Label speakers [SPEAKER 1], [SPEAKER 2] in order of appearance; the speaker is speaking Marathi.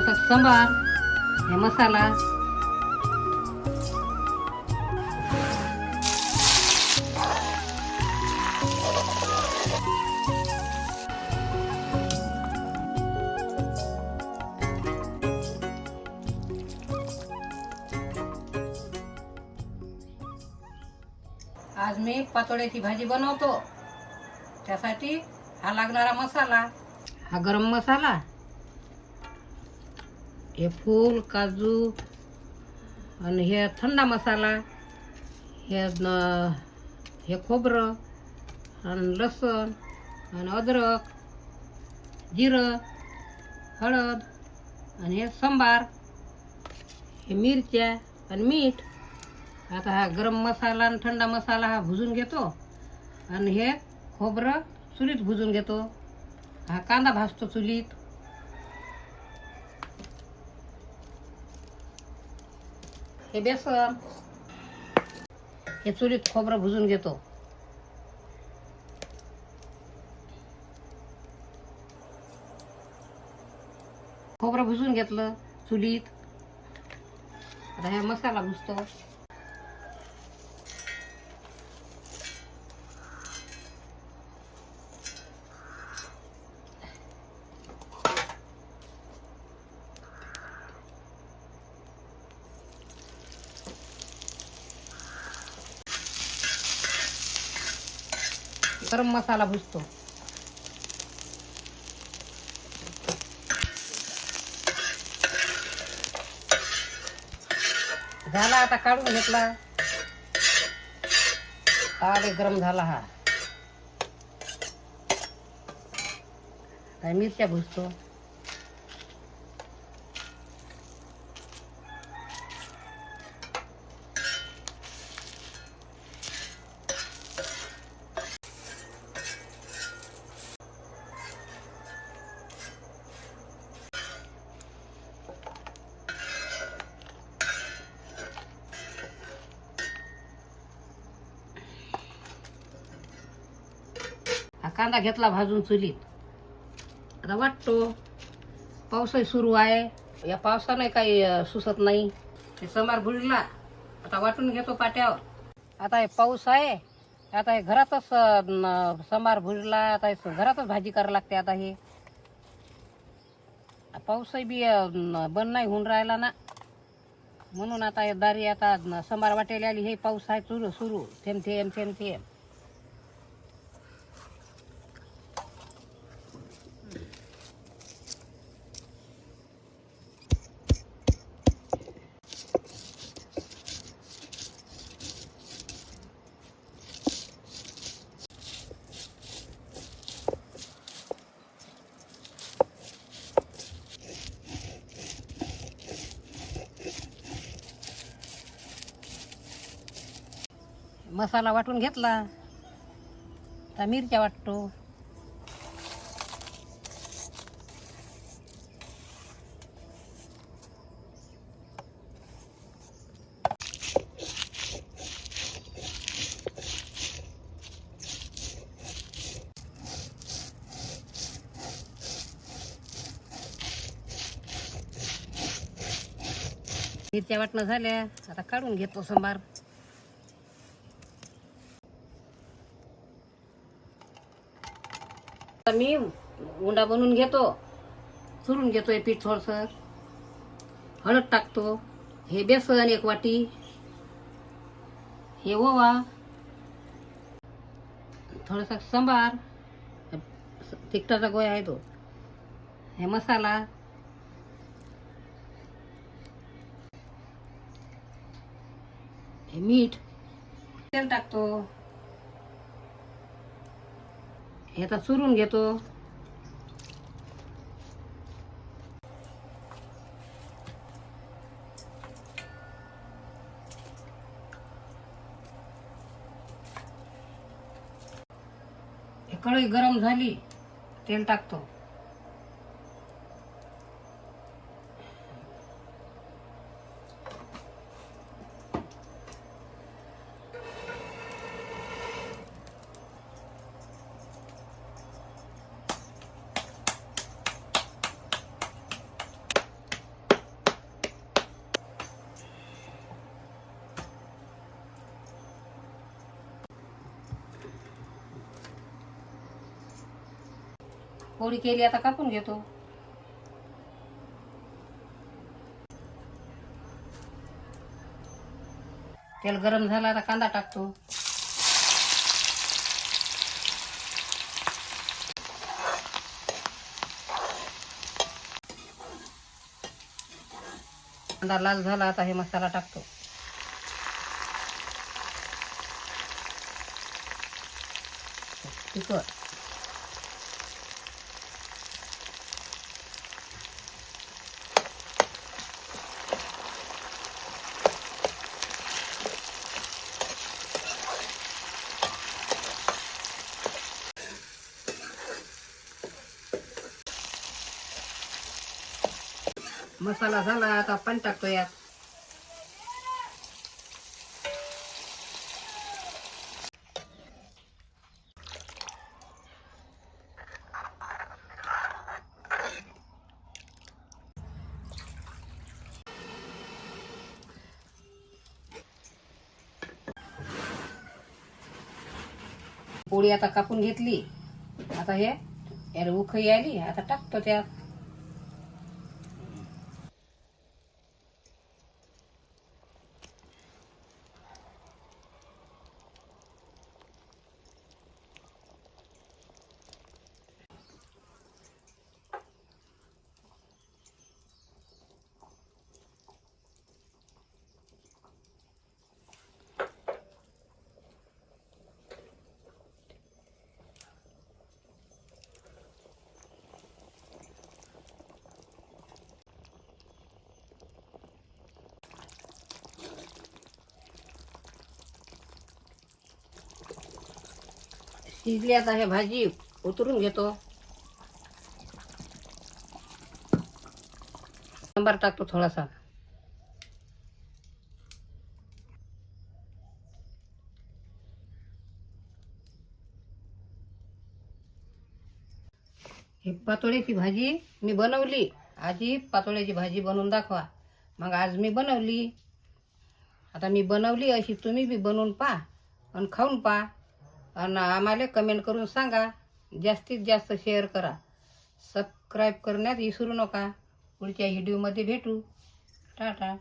[SPEAKER 1] थोडासा सांबार हे मसाला. आज मी पातोड्याची भाजी बनवतो. त्यासाठी हा लागणारा मसाला हा गरम मसाला हे फूल काजू आणि हे थंडा मसाला हे न- हे खोबरं आणि लसूण आणि अद्रक जिरं हळद आणि हे सांबार हे मिरच्या आणि मीठ. आता हा गरम मसाला आणि थंडा मसाला हा भुजून घेतो आणि हे खोबरं चुलीत भुजून घेतो. हा कांदा भाजतो चुलीत. हे बेसन. हे चुलीत खोबरं भुजून घेतो. खोबरं भुजून घेतलं चुलीत. आता ह्या मसाला भुजतो गरम मसाला भुजतो. झाला आता काढून घेतला. आले गरम झाला हा. आता मिरच्या भुजतो. कांदा घेतला भाजून चुलीत. आता वाटतो. पाऊसही सुरू आहे. या पावसाने काही सुसत नाही. ते समार बुडला. आता वाटून घेतो पाट्यावर. आता हे पाऊस आहे. आता हे घरातच समार भुजला आता हे घरातच भाजी करावी लागते आता हे. पाऊसही बी बंद नाही होऊन राहिला ना. म्हणून आता हे दारी आता समार वाटेल आली. हे पाऊस आहे सुरू सुरू. थेंब थेंब थेंब थेंब. मसाला वाटून घेतला. आता मिरच्या वाटतो. मिरच्या वाटणं झाल्या. आता काढून घेतो सोमवार आता मी उंडा बनवून घेतो. चुरून घेतोय पीठ थोडंसं. हळद टाकतो. हे बेसन एक वाटी. हे ओवा. थोडासा सांबार. तिखटाचा गोया आहे तो. हे मसाला. हे मीठ. तेल टाकतो. हे आता चुरून घेतो. हे कढई गरम झाली तेल टाकतो. पोळी केली आता कापून घेतो. तेल गरम झालं आता कांदा टाकतो. कांदा लाल झाला आता हे मसाला टाकतो. तिखट. मसाला झाला आता पाणी टाकतो यात पोळी आता कापून घेतली. आता हे याला उखळी आली आता टाकतो त्यात. शिजली आता हे भाजी उतरून घेतो. सांबार टाकतो थोडासा. हे पातोळ्याची भाजी मी बनवली. आजी पातोळ्याची भाजी बनवून दाखवा. मग आज मी बनवली. आता मी बनवली अशी तुम्ही बी बनवून पहा आणि खाऊन पहा. आणि आम्हाला कमेंट करून सांगा. जास्तीत जास्त शेअर करा. सबस्क्राईब करण्यात विसरू नका. पुढच्या व्हिडिओमध्ये भेटू. टाटा.